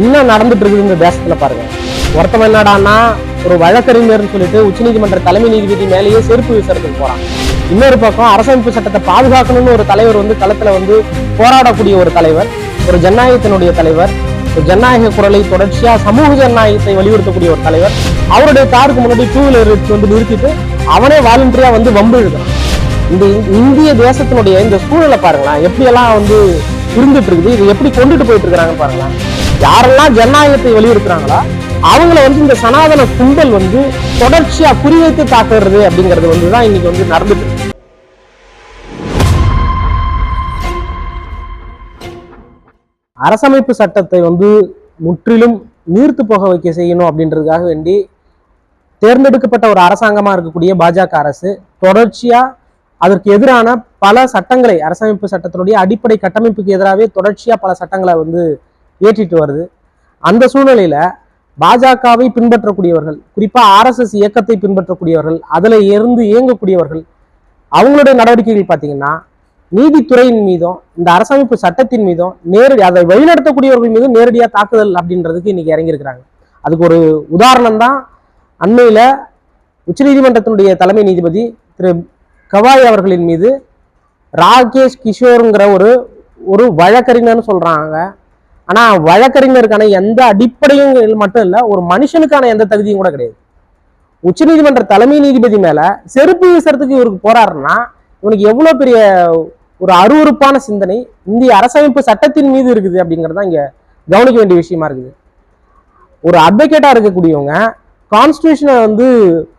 இன்னும் நடந்துட்டு இருக்குது இந்த தேசத்துல பாருங்க. ஒருத்தவன் என்னடான்னா ஒரு வழக்கறிஞர்னு சொல்லிட்டு உச்சநீதிமன்ற தலைமை நீதிபதி மேலேயே செருப்பு விசாரத்துக்கு போறான். இன்னொரு பக்கம் அரசமைப்பு சட்டத்தை பாதுகாக்கணும்னு ஒரு தலைவர் வந்து களத்துல வந்து போராடக்கூடிய ஒரு தலைவர் ஒரு ஜனநாயகத்தினுடைய தலைவர் ஒரு ஜனநாயக குரலை தொடர்ச்சியா சமூக ஜனநாயகத்தை வலியுறுத்தக்கூடிய ஒரு தலைவர் அவருடைய காருக்கு முன்னாடி டூ வீலர் வந்து நிறுத்திட்டு அவனே வாலண்டியா வந்து வம்பு எழுதுறான் இந்த இந்திய தேசத்தினுடைய இந்த சூழலை பாருங்களேன் எப்படியெல்லாம் வந்து இருந்துட்டு இருக்குது இது எப்படி கொண்டுட்டு போயிட்டு இருக்கிறாங்க பாருங்களேன். யாரெல்லாம் ஜனநாயகத்தை வலியுறுத்துறாங்களோ அவங்கள வந்து இந்த சனாதன கும்பல் வந்து தொடர்ச்சியா குறிவைத்து தாக்குறது அப்படிங்கிறது வந்து தான் இன்னைக்கு வந்து நடந்துட்டு இருக்கு. அரசமைப்பு சட்டத்தை வந்து முற்றிலும் நீர்த்து போக வைக்க செய்யணும் அப்படின்றதுக்காக வேண்டி தேர்ந்தெடுக்கப்பட்ட ஒரு அரசாங்கமாக இருக்கக்கூடிய பாஜக அரசு தொடர்ச்சியாக அதற்கு எதிரான பல சட்டங்களை அரசமைப்பு சட்டத்தினுடைய அடிப்படை கட்டமைப்புக்கு எதிராகவே தொடர்ச்சியாக பல சட்டங்களை வந்து ஏற்றிட்டு வருது. அந்த சூழ்நிலையில பாஜகவை பின்பற்றக்கூடியவர்கள் குறிப்பா ஆர்எஸ்எஸ் இயக்கத்தை பின்பற்றக்கூடியவர்கள் அதுல இருந்து இயங்கக்கூடியவர்கள் அவங்களுடைய நடவடிக்கைகள் பார்த்தீங்கன்னா நீதித்துறையின் மீதும் இந்த அரசமைப்பு சட்டத்தின் மீதும் நேரடி அதை வழிநடத்தக்கூடியவர்கள் மீதும் நேரடியாக தாக்குதல் அப்படின்றதுக்கு இன்னைக்கு இறங்கியிருக்கிறாங்க. அதுக்கு ஒரு உதாரணம் தான் அண்மையில உச்சநீதிமன்றத்தினுடைய தலைமை நீதிபதி திரு கவாய் அவர்களின் மீது ராகேஷ் கிஷோருங்கிற ஒரு ஒரு வழக்கறிஞர்னு சொல்றாங்க. ஆனா வழக்கறிஞருக்கான எந்த அடிப்படையும் மட்டும் இல்ல ஒரு மனுஷனுக்கான எந்த தகுதியும் கூட கிடையாது. உச்சநீதிமன்ற தலைமை நீதிபதி மேல செருப்பு வீசுறதுக்கு இவருக்கு போறாருன்னா இவனுக்கு எவ்வளவு பெரிய ஒரு அருவருப்பான சிந்தனை இந்திய அரசமைப்பு சட்டத்தின் மீது இருக்குது அப்படிங்கிறது தான் இங்க கவனிக்க வேண்டிய விஷயமா இருக்குது. ஒரு அட்வொகேட்டா இருக்கக்கூடியவங்க கான்ஸ்டியூஷனை வந்து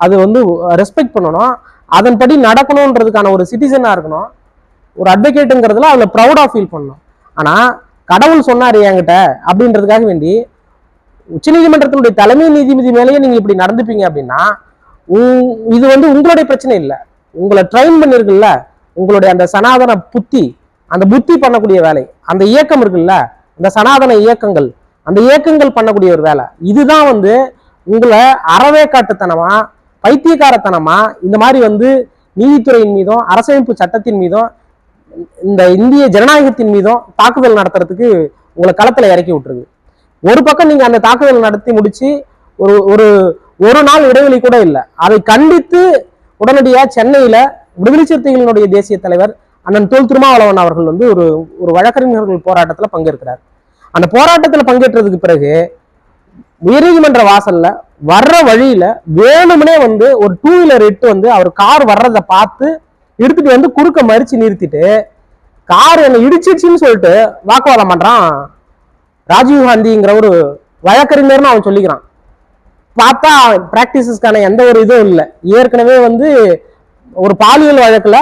அது வந்து ரெஸ்பெக்ட் பண்ணணும் அதன்படி நடக்கணுன்றதுக்கான ஒரு சிட்டிசனா இருக்கணும் ஒரு அட்வொகேட்டுங்கிறதுல அதுல ப்ரௌடா ஃபீல் பண்ணணும். ஆனா கடவுள் சொன்னார் என்கிட்ட அப்படின்றதுக்காக வேண்டி உச்சநீதிமன்றத்தினுடைய தலைமை நீதிபதி மேலேயே நீங்கள் இப்படி நடந்துப்பீங்க அப்படின்னா உங்- இது வந்து உங்களுடைய பிரச்சனை இல்லை. உங்களை ட்ரெயின் பண்ணிருக்குல்ல உங்களுடைய அந்த சனாதன புத்தி அந்த புத்தி பண்ணக்கூடிய வேலை அந்த இயக்கம் இருக்குல்ல அந்த சனாதன இயக்கங்கள் அந்த இயக்கங்கள் பண்ணக்கூடிய ஒரு வேலை. இதுதான் வந்து உங்களை அறவே காட்டுத்தனமா பைத்தியக்காரத்தனமா இந்த மாதிரி வந்து நீதித்துறையின் மீதும் அரசமைப்பு சட்டத்தின் மீதும் இந்த இந்திய ஜனநாயகத்தின் மீதும் தாக்குதல் நடத்துறதுக்கு உங்களை களத்தில் இறக்கி விட்டுருது. ஒரு பக்கம் நீங்கள் அந்த தாக்குதல் நடத்தி முடிச்சு ஒரு ஒரு ஒரு நாள் இடைவெளி கூட இல்லை. அதை கண்டித்து உடனடியாக சென்னையில் விடுதலை சிறுத்தைகளினுடைய தேசிய தலைவர் அண்ணன் தோல் திருமாவளவன் அவர்கள் வந்து ஒரு ஒரு வழக்கறிஞர்கள் போராட்டத்தில் பங்கேற்கிறார். அந்த போராட்டத்தில் பங்கேற்றதுக்கு பிறகு உயர்நீதிமன்ற வாசல்ல வர்ற வழியில வேணும்னே வந்து ஒரு டூ வீலர் இட்டு வந்து அவர் கார் வர்றதை பார்த்து எடுத்துட்டு வந்து குறுக்க மறிச்சு நிறுத்திட்டு கார் என்னை இடிச்சிடுச்சுன்னு சொல்லிட்டு வாக்குவாதம் பண்றான் ராஜீவ் காந்திங்கிற ஒரு வழக்கறிஞர்னு அவன் சொல்லிக்கிறான். பார்த்தா பிராக்டிசஸ்க்கான எந்த ஒரு இதுவும் இல்லை. ஏற்கனவே வந்து ஒரு பாலியல் வழக்கில்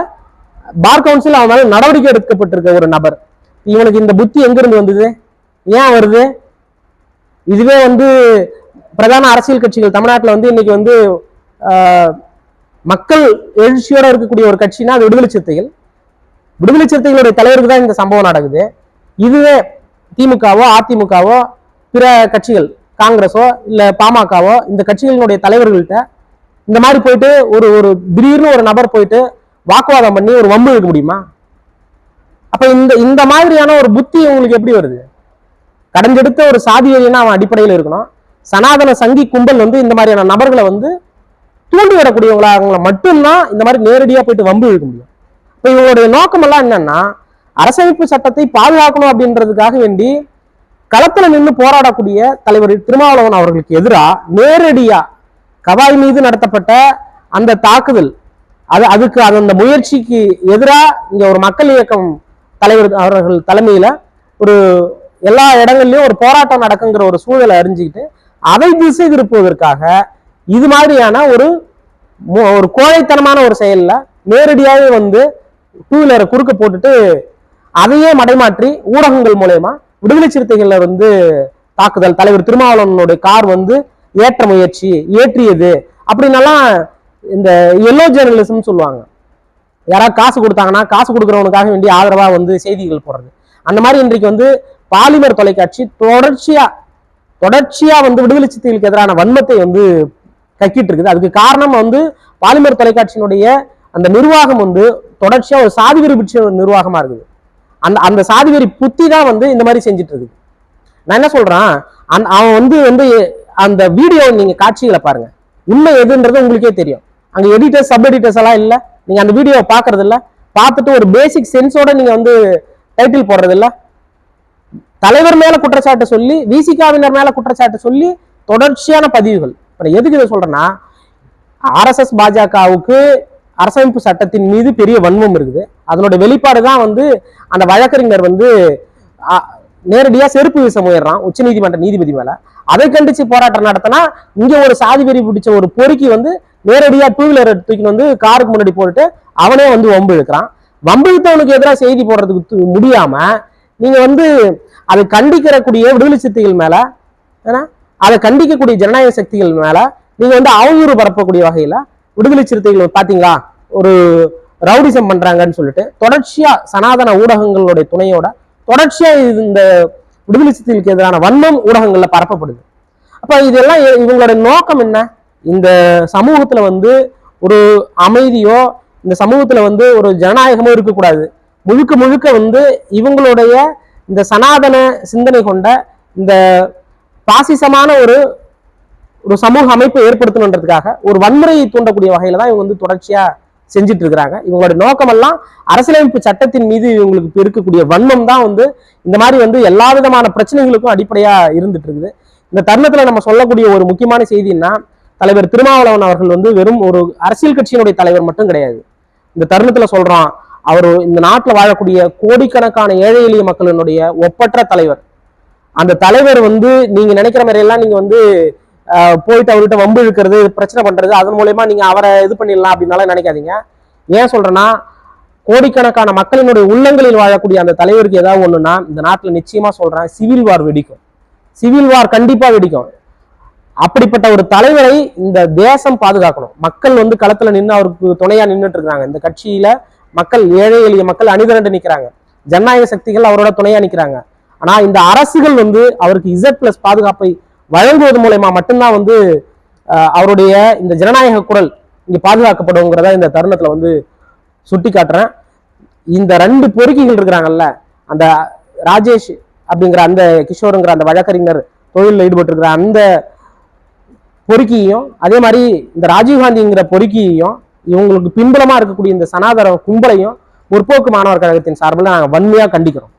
பார் கவுன்சில் அவன் மேலே நடவடிக்கை எடுக்கப்பட்டிருக்க ஒரு நபர். இவனுக்கு இந்த புத்தி எங்கிருந்து வந்தது? ஏன் வருது? இதுவே வந்து பிரதான அரசியல் கட்சிகள் தமிழ்நாட்டில் வந்து இன்னைக்கு வந்து மக்கள் எழுச்சியோட இருக்கக்கூடிய ஒரு கட்சினா அது விடுதலை சிறுத்தைகள். விடுதலை சிறுத்தைகளுடைய தலைவருக்கு தான் இந்த சம்பவம் நடக்குது. இதுவே திமுகவோ அதிமுகவோ பிற கட்சிகள் காங்கிரஸோ இல்ல பாமகவோ இந்த கட்சிகளினுடைய தலைவர்கள்ட்ட இந்த மாதிரி போயிட்டு ஒரு ஒரு திடீர்னு ஒரு நபர் போயிட்டு வாக்குவாதம் பண்ணி ஒரு வம்பு இழுக்க முடியுமா? அப்ப இந்த இந்த மாதிரியான ஒரு புத்தி உங்களுக்கு எப்படி வருது? கடந்தெடுத்த ஒரு சாதியனா அவன் அடிப்படையில் இருக்கணும். சனாதன சங்கி கும்பல் வந்து இந்த மாதிரியான நபர்களை வந்து தூண்டி விடக்கூடியவங்களா மட்டும்தான் இந்த மாதிரி நேரடியாக போயிட்டு வம்பு இழுக்க முடியும். இப்போ இவங்களுடைய நோக்கமெல்லாம் என்னன்னா அரசமைப்பு சட்டத்தை பாதுகாக்கணும் அப்படின்றதுக்காக வேண்டி களத்தில் நின்று போராடக்கூடிய தலைவர் திருமாவளவன் அவர்களுக்கு எதிராக நேரடியாக கவாய் மீது நடத்தப்பட்ட அந்த தாக்குதல் அது அதுக்கு அந்த முயற்சிக்கு எதிராக இங்கே ஒரு மக்கள் இயக்கம் தலைவர் அவர்கள் தலைமையில ஒரு எல்லா இடங்கள்லையும் ஒரு போராட்டம் நடக்குங்கிற ஒரு சூழலை அறிஞ்சுக்கிட்டு அதை திசை திருப்புவதற்காக இது மாதிரியான ஒரு ஒரு கோழைத்தனமான ஒரு செயலில் நேரடியாகவே வந்து டூ வீலரை குறுக்க போட்டுட்டு அதையே மடைமாற்றி ஊடகங்கள் மூலயமா விடுதலை சிறுத்தைகளில் வந்து தாக்குதல் தலைவர் திருமாவளவனுடைய கார் வந்து ஏற்ற முயற்சி ஏற்றியது அப்படின்னெல்லாம் இந்த எல்லோ ஜேர்னலிசம் சொல்லுவாங்க. யாராவது காசு கொடுத்தாங்கன்னா காசு கொடுக்குறவனுக்காக வேண்டி ஆதரவாக வந்து செய்திகள் போடுறது. அந்த மாதிரி இன்றைக்கு வந்து பாலிமர் தொலைக்காட்சி தொடர்ச்சியாக தொடர்ச்சியாக வந்து விடுதலை சிறுத்தைகளுக்கு எதிரான வன்மத்தை வந்து கக்கிட்டு இருக்குது அதுக்கு காரணம் வந்து பாலிமர் தொலைக்காட்சியினுடைய அந்த நிர்வாகம் வந்து தொடர்ச்சியாக ஒரு சாதி வெறி பிடிச்ச ஒரு நிர்வாகமாக இருக்குது. அந்த அந்த சாதி வெறி புத்தி தான் வந்து இந்த மாதிரி செஞ்சுட்டு இருக்குது நான் என்ன சொல்கிறேன் அந் அவன் வந்து வந்து அந்த வீடியோ நீங்கள் காட்சிகளை பாருங்க. உண்மை எதுன்றது உங்களுக்கே தெரியும். அங்கே எடிட்டர்ஸ் சப் எடிட்டர்ஸ் எல்லாம் இல்லை. நீங்கள் அந்த வீடியோவை பார்க்கறது இல்லை பார்த்துட்டு ஒரு பேசிக் சென்ஸோட நீங்கள் வந்து டைட்டில் போடுறது இல்லை தலைவர் மேல குற்றச்சாட்டு சொல்லி விசிகாவினர் மேல குற்றச்சாட்டு சொல்லி தொடர்ச்சியான பதிவுகள். இப்போ நான் எதுக்கு இதை சொல்கிறேன்னா ஆர்எஸ்எஸ் பாஜகவுக்கு அரசமைப்பு சட்டத்தின் மீது பெரிய வன்மம் இருக்குது. அதனோட வெளிப்பாடு தான் வந்து அந்த வழக்கறிஞர் வந்து நேரடியாக செருப்பு வீச முயறான் உச்சநீதிமன்ற நீதிபதி மேல. அதை கண்டிச்சு போராட்டம் நடத்தினா இங்க ஒரு சாதி வெறி பிடிச்ச ஒரு பொறுக்கி வந்து நேரடியாக டூ வீலர் தூக்கின்னு வந்து காருக்கு முன்னாடி போட்டுட்டு அவனே வந்து வம்பு இழுக்கிறான். வம்பு இழுத்தவனுக்கு எதிராக செய்தி போடுறதுக்கு முடியாமல் முடியாம நீங்க வந்து அதை கண்டிக்கிறக்கூடிய விடுதலை சித்திகள் மேல ஏன்னா அதை கண்டிக்கக்கூடிய ஜனநாயக சக்திகள் மேல நீங்க வந்து அவதூறு பரப்பக்கூடிய வகையில விடுதலை சிறுத்தைகள் பாத்தீங்களா? ஒரு ரவுடிசம் பண்றாங்கன்னு சொல்லிட்டு தொடர்ச்சியா சனாதன ஊடகங்களுடைய துணையோட தொடர்ச்சியா இது இந்த விடுதலை சிறுத்தைகளுக்கு எதிரான வன்மம் ஊடகங்கள்ல பரப்பப்படுது. அப்ப இதெல்லாம் இவங்களோட நோக்கம் என்ன? இந்த சமூகத்துல வந்து ஒரு அமைதியோ இந்த சமூகத்துல வந்து ஒரு ஜனநாயகமோ இருக்கக்கூடாது. முழுக்க முழுக்க வந்து இவங்களுடைய இந்த சனாதன சிந்தனை கொண்ட இந்த பாசிசமான ஒரு ஒரு சமூக அமைப்பை ஏற்படுத்தணுன்றதுக்காக ஒரு வன்முறையை தூண்டக்கூடிய வகையில தான் இவங்க வந்து தொடர்ச்சியா செஞ்சுட்டு இருக்கிறாங்க இவங்களோட நோக்கமெல்லாம் அரசியலமைப்பு சட்டத்தின் மீது இவங்களுக்கு இருக்கக்கூடிய வன்மம் தான் வந்து இந்த மாதிரி வந்து எல்லா விதமான பிரச்சனைகளுக்கும் அடிப்படையா இருந்துட்டு இருக்குது இந்த தருணத்துல நம்ம சொல்லக்கூடிய ஒரு முக்கியமான செய்தின்னா தலைவர் திருமாவளவன் அவர்கள் வந்து வெறும் ஒரு அரசியல் கட்சியினுடைய தலைவர் மட்டும் கிடையாது. இந்த தருணத்துல சொல்றோம் அவர் இந்த நாட்டில் வாழக்கூடிய கோடிக்கணக்கான ஏழை எளிய மக்களினுடைய ஒப்பற்ற தலைவர். அந்த தலைவர் வந்து நீங்க நினைக்கிற மாதிரி எல்லாம் நீங்க வந்து ஆஹ், போயிட்டு அவர்கிட்ட வம்பு இழுக்கிறது பிரச்சனை பண்றது அதன் மூலயமா நீங்க அவரை இது பண்ணிடலாம் அப்படின்னாலும் நினைக்காதீங்க. ஏன் சொல்றேன்னா கோடிக்கணக்கான மக்களினுடைய உள்ளங்களில் வாழக்கூடிய அந்த தலைவருக்கு ஏதாவது ஒண்ணுன்னா இந்த நாட்டுல நிச்சயமா சொல்றேன் சிவில் வார் வெடிக்கும். சிவில் வார் கண்டிப்பா வெடிக்கும். அப்படிப்பட்ட ஒரு தலைவரை இந்த தேசம் பாதுகாக்கணும். மக்கள் வந்து களத்துல நின்று அவருக்கு துணையா நின்றுட்டு இருக்காங்க இந்த கட்சியில மக்கள் ஏழை எளிய மக்கள் அணிதிரண்டு நிக்கிறாங்க. ஜனநாயக சக்திகள் அவரோட துணையா நிக்கிறாங்க. ஆனா இந்த அரசுகள் வந்து அவருக்கு இசட் பிளஸ் பாதுகாப்பை வழங்குவது மூலயமா மட்டும்தான் வந்து அவருடைய இந்த ஜனநாயக குரல் இங்க பாதுகாக்கப்படுங்கிறத இந்த தருணத்துல வந்து சுட்டி காட்டுறேன் இந்த ரெண்டு பொறுக்கிகள் இருக்கிறாங்கல்ல அந்த ராஜேஷ் அப்படிங்கிற அந்த கிஷோருங்கிற அந்த வழக்கறிஞர் தொழிலில் ஈடுபட்டு இருக்கிற அந்த பொறுக்கியையும் அதே மாதிரி இந்த ராஜீவ்காந்திங்கிற பொறுக்கியையும் இவங்களுக்கு பின்புலமா இருக்கக்கூடிய இந்த சனாதன கும்பலையும் முற்போக்கு மாணவர் கழகத்தின் சார்பில் நாங்கள் வன்மையாக கண்டிக்கிறோம்.